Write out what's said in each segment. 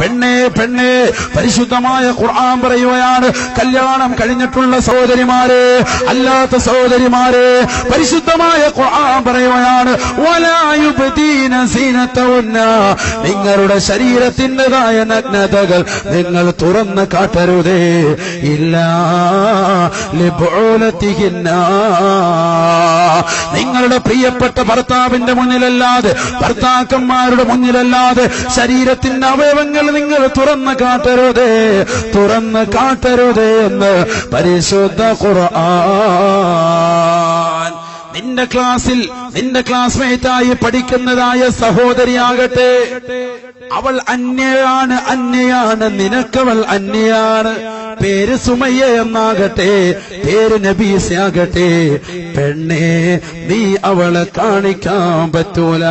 പെണ്ണേ പെണ്ണേ പരിശുദ്ധമായ ഖുർആൻ പറയുകയാണ് കല്യാണം കഴിഞ്ഞിട്ടുള്ള സഹോദരിമാരെ അല്ലാത്ത സഹോദരിമാരെ പരിശുദ്ധമായ ഖുർആൻ പറയുകയാണ് നിങ്ങളുടെ ശരീരത്തിന്റെതായ നഗ്നതകൾ നിങ്ങൾ തുറന്ന് കാട്ടരുതേ ഇല്ല നിങ്ങളുടെ പ്രിയപ്പെട്ട ഭർത്താവിന്റെ മുന്നിലല്ലാതെ ഭർത്താക്കന്മാരുടെ മുന്നിലല്ലാതെ ശരീരത്തിന്റെ അവയവങ്ങൾ നിങ്ങൾ തുറന്ന് കാട്ടരുതേ തുറന്ന് കാട്ടരുതേ എന്ന് പരിശുദ്ധ ഖുർആൻ. നിന്റെ ക്ലാസ്സിൽ നിന്റെ ക്ലാസ്മേറ്റായി പഠിക്കുന്നതായ സഹോദരിയാകട്ടെ. അവൾ അന്യയാണ് അന്യയാണ് നിനക്കവൾ അന്യയാണ്. പേര് സുമയ്യ എന്നാകട്ടെ പേര് നബീസയാകട്ടെ പെണ്ണേ നീ അവളെ കാണിക്കാൻ പറ്റൂല.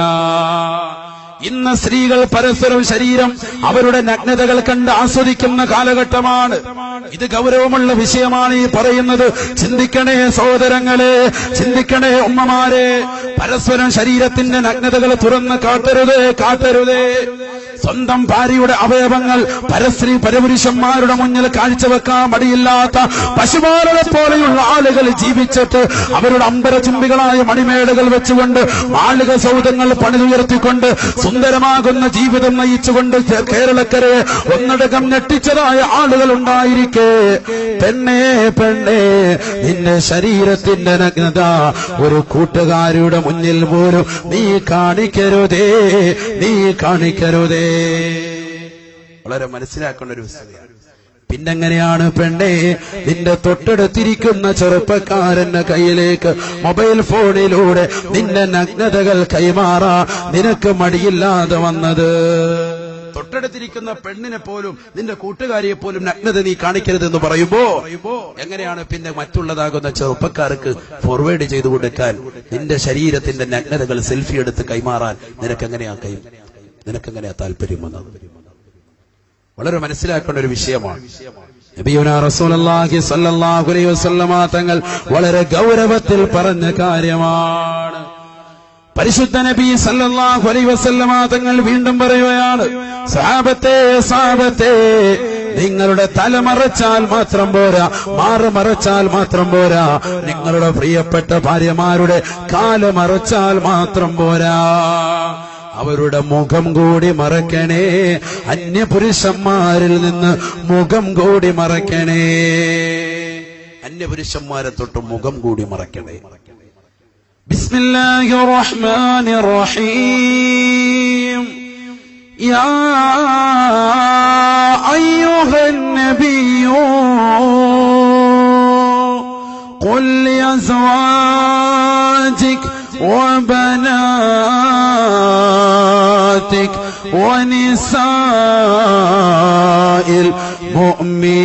ഇന്ന് സ്ത്രീകൾ പരസ്പരം ശരീരം അവരുടെ നഗ്നതകൾ കണ്ട് ആസ്വദിക്കുന്ന കാലഘട്ടമാണ്. ഇത് ഗൗരവമുള്ള വിഷയമാണ് ഈ പറയുന്നത്. ചിന്തിക്കണേ സഹോദരങ്ങളെ ചിന്തിക്കണേ ഉമ്മമാരെ. പരസ്പരം ശരീരത്തിന്റെ നഗ്നതകൾ തുറന്ന് കാട്ടരുതേ കാട്ടരുതേ. സ്വന്തം ഭാര്യയുടെ അവയവങ്ങൾ പരസ്ത്രീ പരപുരുഷന്മാരുടെ മുന്നിൽ കാഴ്ചവെക്കാൻ മടിയില്ലാത്ത പശുപാലനെ പോലെയുള്ള ആളുകൾ ജീവിച്ചിട്ട് അവരുടെ അമ്പരചുംബികളായ മണിമേടകൾ വെച്ചുകൊണ്ട് മാളിക സൗധങ്ങൾ പണിതുയർത്തിക്കൊണ്ട് സുന്ദരമാകുന്ന ജീവിതം നയിച്ചുകൊണ്ട് കേരളക്കരയെ ഒന്നടകം ഞെട്ടിച്ചതായ ആളുകൾ ഉണ്ടായിരിക്കെ. പെണ്ണേ പെണ്ണേ നിന്റെ ശരീരത്തിന്റെ നഗ്നത ഒരു കൂട്ടുകാരിയുടെ മുന്നിൽ പോലും നീ കാണിക്കരുതേ നീ കാണിക്കരുതേ. വളരെ മനസ്സിലാക്കേണ്ട ഒരു വിഷയമാണ് പിന്നെങ്ങനെയാണ് പെണ്ണേ നിന്റെ തൊട്ടടുത്തിരിക്കുന്ന ചെറുപ്പക്കാരന്റെ കയ്യിലേക്ക് മൊബൈൽ ഫോണിലൂടെ നിന്റെ നഗ്നതകൾ കൈമാറാ നിനക്ക് മടിയില്ലാതെ വന്നത്. തൊട്ടടുത്തിരിക്കുന്ന പെണ്ണിനെ പോലും നിന്റെ കൂട്ടുകാരിയെ പോലും നഗ്നത നീ കാണിക്കരുത് എന്ന് പറയുമ്പോ എങ്ങനെയാണ് പിന്നെ മറ്റുള്ളതാകുന്ന ചെറുപ്പക്കാർക്ക് ഫോർവേഡ് ചെയ്തു കൊടുക്കാൻ നിന്റെ ശരീരത്തിന്റെ നഗ്നതകൾ സെൽഫി എടുത്ത് കൈമാറാൻ നിനക്ക് എങ്ങനെയാ കൈ നിനക്കെങ്ങനെയാ താല്പര്യം വന്നത്? വളരെ മനസ്സിലാക്കേണ്ട ഒരു വിഷയമാണ്. തങ്ങൾ വളരെ ഗൗരവത്തിൽ പറഞ്ഞ കാര്യമാണ്. പരിശുദ്ധ നബി സല്ലല്ലാഹു അലൈഹി വസല്ലമ തങ്ങൾ വീണ്ടും പറയുകയാണ് സഹാബത്തെ സഹാബത്തെ നിങ്ങളുടെ തല മറച്ചാൽ മാത്രം പോരാ മാറ് മറച്ചാൽ മാത്രം പോരാ നിങ്ങളുടെ പ്രിയപ്പെട്ട ഭാര്യമാരുടെ കാല മറച്ചാൽ മാത്രം പോരാ. അവരുടെ മുഖം കൂടി മറക്കണേ അന്യപുരുഷന്മാരിൽ നിന്ന് മുഖം കൂടി മറക്കണേ അന്യപുരുഷന്മാരെ തൊട്ട് മുഖം കൂടി മറക്കണേ بسم الله الرحمن الرحيم يا أيها النبي قل لأزواجك وبناتك ونساء المؤمنين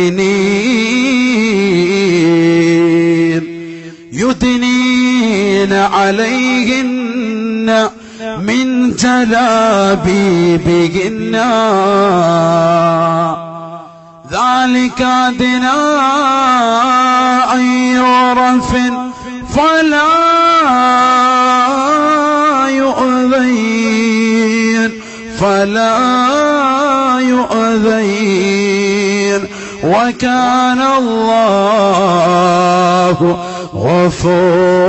يدنين عليهن من جلابيبهن. ذلك أدنى أن يعرفن. فلا فلا يؤذين وكان الله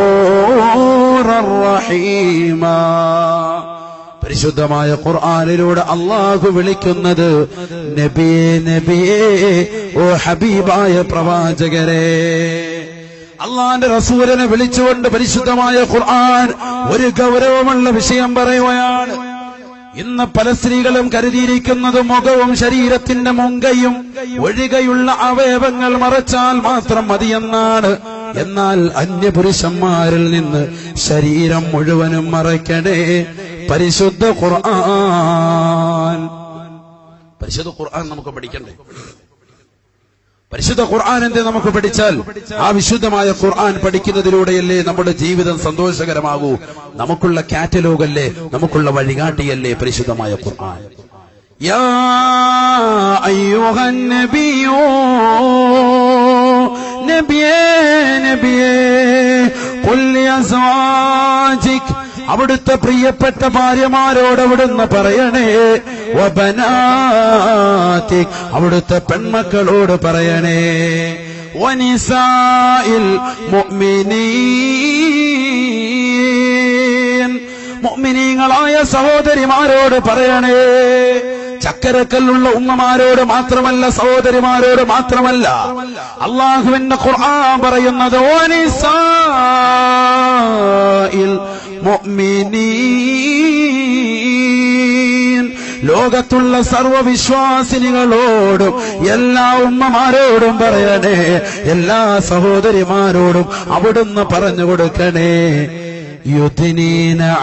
غفورا رحيما പരിശുദ്ധമായ ഖുർആാനിലൂടെ അള്ളാഹു വിളിക്കുന്നത് നബിയെ നബിയെ ഓ ഹബീബായ പ്രവാചകരെ അള്ളാന്റെ റസൂലിനെ വിളിച്ചുകൊണ്ട് പരിശുദ്ധമായ ഖുർആൻ ഒരു ഗൗരവമുള്ള വിഷയം പറയുകയാണ് ഇന്ന് പല സ്ത്രീകളും കരുതിയിരിക്കുന്നത് മുഖവും ശരീരത്തിന്റെ മുങ്കയും ഒഴികെയുള്ള അവയവങ്ങൾ മറച്ചാൽ മാത്രം മതിയെന്നാണ്. എന്നാൽ അന്യപുരുഷന്മാരിൽ നിന്ന് ശരീരം മുഴുവനും മറയ്ക്കണേ. പരിശുദ്ധ ഖുർആൻ. പരിശുദ്ധ ഖുർആൻ നമുക്ക് പഠിക്കണ്ടേ? പരിശുദ്ധ ഖുർആൻ എന്ത് നമുക്ക് പഠിച്ചാൽ? ആ വിശുദ്ധമായ ഖുർആൻ പഠിക്കുന്നതിലൂടെയല്ലേ നമ്മുടെ ജീവിതം സന്തോഷകരമാകൂ. നമുക്കുള്ള കാറ്റലോഗല്ലേ നമുക്കുള്ള വഴികാട്ടിയല്ലേ പരിശുദ്ധമായ ഖുർആൻ? നബിയേ നബിയേ. അവിടുത്തെ പ്രിയപ്പെട്ട ഭാര്യമാരോട് അവിടുന്ന് പറയണേ ഒബനാതി അവിടുത്തെ പെൺമക്കളോട് പറയണേ ഒനിസായിൽ മുഅ്മിനീങ്ങളായ സഹോദരിമാരോട് പറയണേ ചക്കരക്കല്ലുള്ള ഉമ്മമാരോട് മാത്രമല്ല സഹോദരിമാരോട് മാത്രമല്ല അള്ളാഹുവിന്റെ ഖുർആൻ പറയുന്നത് "വനിസാഇൽ മുഅ്മിനീൻ. ലോകത്തുള്ള സർവവിശ്വാസിനികളോടും എല്ലാ ഉമ്മമാരോടും പറയണേ എല്ലാ സഹോദരിമാരോടും അവിടുന്ന് പറഞ്ഞു കൊടുക്കണേ.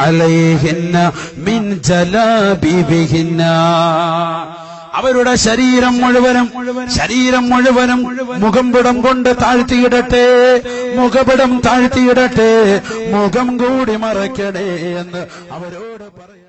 അലൈഹിന്ന മിൻ ജലാബിബിഹിന്ന. അവരുടെ ശരീരം മുഴുവനും ശരീരം മുഴുവനും മുഖംപിടം കൊണ്ട് താഴ്ത്തിയിടട്ടെ മുഖപിടം താഴ്ത്തിയിടട്ടെ മുഖം കൂടി മറയ്ക്കണേ എന്ന് അവരോട് പറയും.